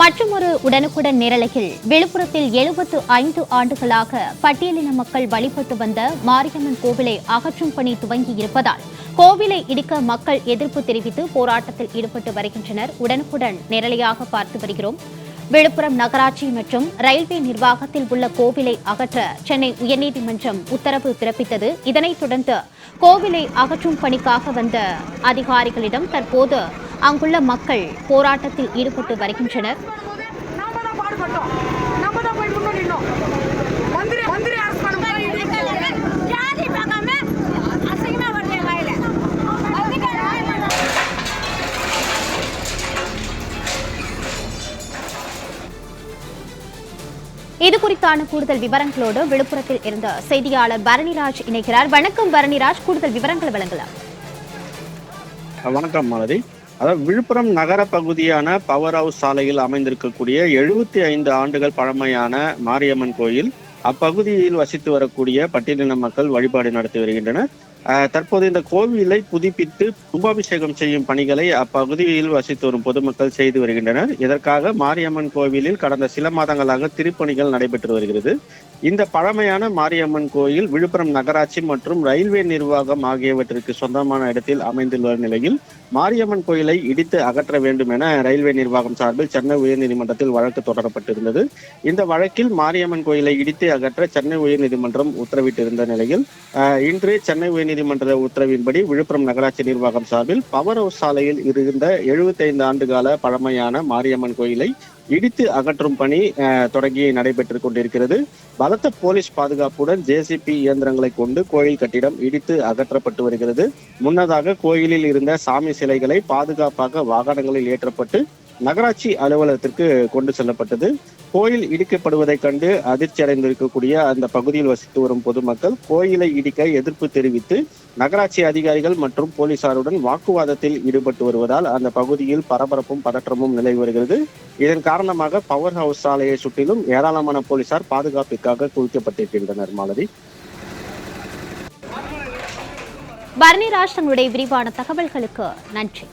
மற்றொரு உடனுக்குடன் நிரலையில் விழுப்புரத்தில் எழுபத்து ஐந்து ஆண்டுகளாக பட்டியலின மக்கள் வழிபட்டு வந்த மாரியம்மன் கோவிலை அகற்றும் பணி துவங்கியிருப்பதால் கோவிலை இடிக்க மக்கள் எதிர்ப்பு தெரிவித்து போராட்டத்தில் ஈடுபட்டு வருகின்றனர். உடனுக்குடன் நிரலையாக பார்த்து வருகிறோம். விழுப்புரம் நகராட்சி மற்றும் ரயில்வே நிர்வாகத்தில் உள்ள கோவிலை அகற்ற சென்னை உயர்நீதிமன்றம் உத்தரவு பிறப்பித்தது. இதனைத் தொடர்ந்து கோவிலை அகற்றும் பணிக்காக வந்த அதிகாரிகளிடம் தற்போது அங்குள்ள மக்கள் போராட்டத்தில் ஈடுபட்டு வருகின்றனர். இது குறித்தான கூடுதல் விவரங்களோடு விழுப்புரத்தில் இருந்த செய்தியாளர் பரணிராஜ் இணைகிறார். வணக்கம் பரணிராஜ். கூடுதல் விவரங்களை வழங்கலாம். வணக்கம் மாலதி. அதாவது விழுப்புரம் நகர பகுதியான பவர் ஹவுஸ் சாலையில் அமைந்திருக்கக்கூடிய எழுபத்தி ஐந்து ஆண்டுகள் பழமையான மாரியம்மன் கோயில் அப்பகுதியில் வசித்து வரக்கூடிய பட்டியலின மக்கள் வழிபாடு நடத்தி வருகின்றனர். தற்போது இந்த கோவிலை புதுப்பித்து கும்பாபிஷேகம் செய்யும் பணிகளை அப்பகுதியில் வசித்து வரும் பொதுமக்கள் செய்து வருகின்றனர். இதற்காக மாரியம்மன் கோவிலில் கடந்த சில மாதங்களாக திருப்பணிகள் நடைபெற்று வருகிறது. இந்த பழமையான மாரியம்மன் கோயில் விழுப்புரம் நகராட்சி மற்றும் ரயில்வே நிர்வாகம் ஆகியவற்றிற்கு சொந்தமான இடத்தில் அமைந்துள்ள நிலையில் மாரியம்மன் கோயிலை இடித்து அகற்ற வேண்டும் என ரயில்வே நிர்வாகம் சார்பில் சென்னை உயர்நீதிமன்றத்தில் வழக்கு தொடரப்பட்டிருந்தது. இந்த வழக்கில் மாரியம்மன் கோயிலை இடித்து அகற்ற சென்னை உயர்நீதிமன்றம் உத்தரவிட்டிருந்த நிலையில் இன்று சென்னை உயர் உயர்நீதிமன்ற உத்தரவின்படி விழுப்புரம் நகராட்சி நிர்வாகம் சார்பில் பவர் ஹவுஸ் சாலையில் இருந்த 75 ஆண்டுகால பழமையான மாரியம்மன் கோயிலை இடித்து அகற்றும் பணி தொடங்கி நடைபெற்றுக் கொண்டிருக்கிறது. பலத்த போலீஸ் பாதுகாப்புடன் ஜேசிபி இயந்திரங்களை கொண்டு கோயில் கட்டிடம் இடித்து அகற்றப்பட்டு வருகிறது. முன்னதாக கோயிலில் இருந்த சாமி சிலைகளை பாதுகாப்பாக வாகனங்களில் ஏற்றப்பட்டு நகராட்சி அலுவலகத்திற்கு கொண்டு செல்லப்பட்டது. கோயில் இடிக்கப்படுவதைக் கண்டு அதிர்ச்சி அடைந்திருக்கக்கூடிய அந்த பகுதியில் வசித்து வரும் பொதுமக்கள் கோயிலை இடிக்க எதிர்ப்பு தெரிவித்து நகராட்சி அதிகாரிகள் மற்றும் போலீசாருடன் வாக்குவாதத்தில் ஈடுபட்டு வருவதால் அந்த பகுதியில் பரபரப்பும் பதற்றமும் நிலவி வருகிறது. இதன் காரணமாக பவர் ஹவுஸ் சாலையை சுற்றிலும் ஏராளமான போலீசார் பாதுகாப்பிற்காக குவிக்கப்பட்டிருக்கின்றனர் மாலதி. பரணிராஜ் தங்களுடைய விரிவான தகவல்களுக்கு நன்றி.